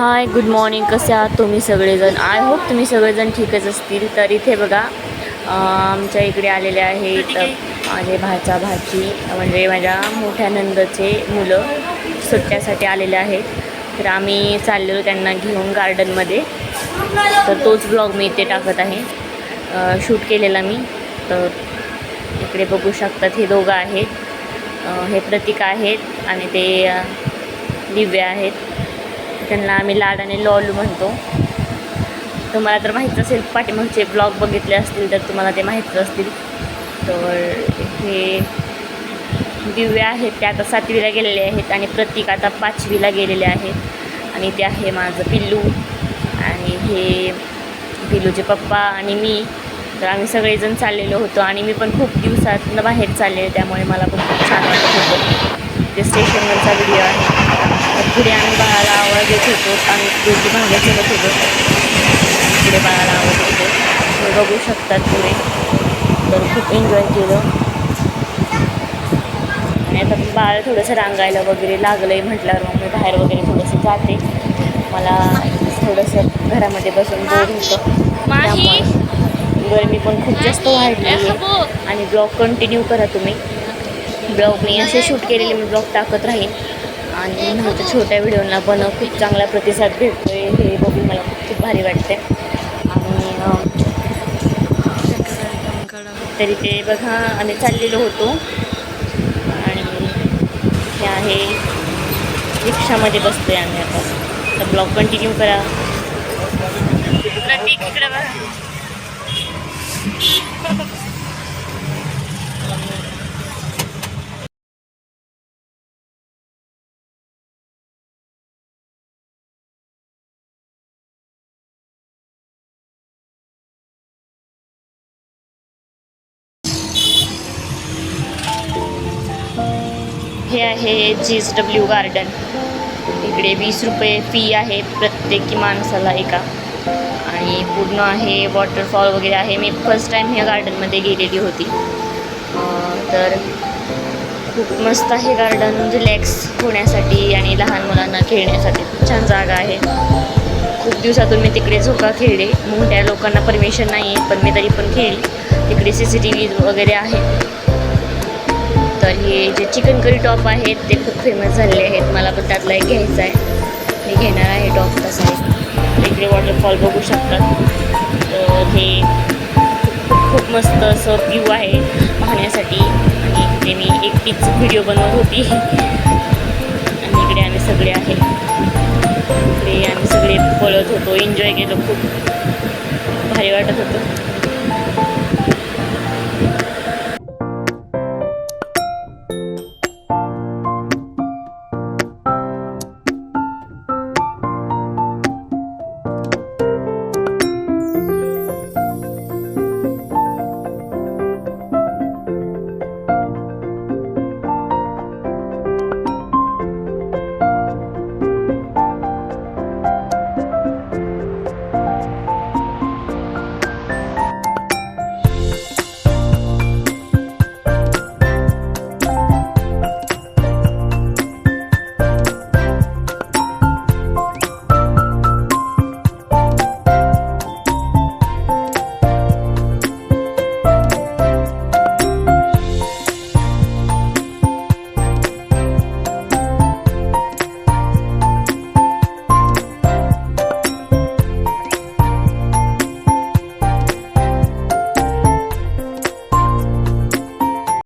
Hi good morning कसे आहात तुम्ही सगळेजण? आय होप तुम्ही सगळेजण ठीकच असतील. तर इथे बघा आमच्या इकडे आलेले आहेत माझे भाचा भाची म्हणजे माझ्या मोठ्या नंदचे मुलं सुट्ट्यासाठी आलेले आहेत. तर आम्ही चाललेलो त्यांना घेऊन गार्डनमध्ये तर तोच ब्लॉग मी इथे टाकत आहे. शूट केलेला मी. तर इकडे बघू शकतात हे दोघं आहेत. हे प्रतीक आहेत आणि ते दिव्य आहेत. त्यांना आम्ही लाडाने लॉलू म्हणतो. तुम्हाला तर माहीत असेल पाठीमागचे ब्लॉग बघितले असतील तर तुम्हाला ते माहीत असतील. तर हे दिव्या आहेत त्या आता सातवीला गेलेले आहेत आणि प्रतीक आता पाचवीला गेलेले आहेत. आणि ते आहे माझं पिल्लू आणि हे पिल्लूचे पप्पा आणि मी. तर आम्ही सगळेजण चाललेलो होतो आणि मी पण खूप दिवसातनं बाहेर चालले त्यामुळे मला पण खूप छान वाटत होतं. ते स्टेशनवरचा व्हिडिओ आहे. पुढे आम्ही बाळाला आवाज देत होतो. आम्ही दोघी मागे चलत होतो. पुढे बाळाला आवाज देतो तुम्ही बघू शकतात पुढे. तर खूप एन्जॉय केलं. आणि आता बाळ थोडंसं रांगायला वगैरे लागलं आहे म्हटल्यावर मग मी बाहेर वगैरे थोडंसं जाते. मला थोडंसं घरामध्ये बसून बोर होतं. त्यामुळे गरमी पण खूप जास्त वाढली आहे. आणि ब्लॉग कंटिन्यू करा तुम्ही. ब्लॉग मी असे शूट केलेले मी ब्लॉग टाकत राहीन. आणि नंतर छोट्या व्हिडिओला पण खूप चांगला प्रतिसाद भेटतो आहे हे बघून मला खूप खूप भारी वाटते आणि तरी ते बघा आम्ही चाललेलो होतो. आणि हे आहे रिक्षामध्ये बसतोय आम्ही आता. तर ब्लॉग कंटिन्यू करा. प्रतीक इकडे बघा. हे आहे जी एस डब्ल्यू गार्डन इकडे वीस रुपये फी आहे प्रत्येकी माणसाला एका. आणि पूर्ण आहे वॉटरफॉल वगैरे आहे. मी फर्स्ट टाईम ह्या गार्डनमध्ये गेलेली होती. तर खूप मस्त आहे गार्डन म्हणजे रिलॅक्स होण्यासाठी आणि लहान मुलांना खेळण्यासाठी खूप छान जागा आहे. खूप दिवसातून मी तिकडे झोका खेळले. मोठ्या लोकांना परमिशन नाही आहे पण मी तरी पण खेळली. तिकडे सी सी टी व्ही वगैरे आहे. तर हे जे चिकन करी टॉप आहेत ते खूप फेमस झालेले आहेत. मला पण त्यातला एक घ्यायचा आहे. मी घेणार आहे टॉप तसा आहे इकडे वॉटरफॉल बघू शकतात. तर हे खूप खूप मस्त असं व्ह्यू आहे पाहण्यासाठी. आणि इकडे मी एकटीच व्हिडिओ बनवत होती. आणि इकडे आम्ही सगळे आहे. इकडे आम्ही सगळे पळत होतो. एन्जॉय केलं. खूप भारी वाटत होतं.